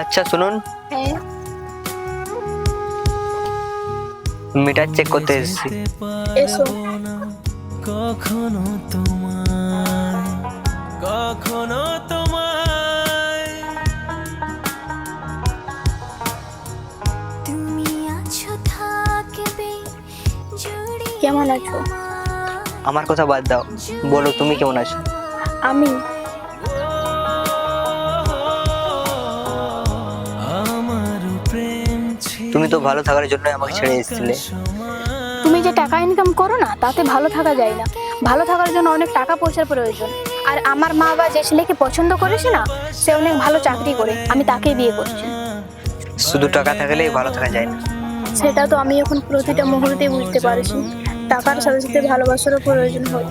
আচ্ছা শুনুন। হ্যাঁ। মিটার চেক করতে এসেছি। কখনো তোমার কখনো তোমায়। তুমি আছো থাকবে কেমন আছো? আমার কথা বাদ দাও। বলো তুমি কেমন আছো? আমি? তুমি তো ভালো থাকার জন্য আমাকে ছেড়ে এসেছিলে। তুমি যে টাকা ইনকাম করো না তাতে ভালো থাকা যায় না। ভালো থাকার জন্য অনেক টাকা পয়সার প্রয়োজন। আর আমার মা বাবা যে ছেলেকে পছন্দ করেছে না সে অনেক ভালো চাকরি করে আমি তাকেই বিয়ে করছি। শুধু টাকা থাকলেই ভালো থাকা যায় না। সেটা তো আমি এখন প্রতিটা মুহূর্তে বুঝতে পারছি। টাকার সাথে সাথে ভালোবাসারও প্রয়োজন হয়।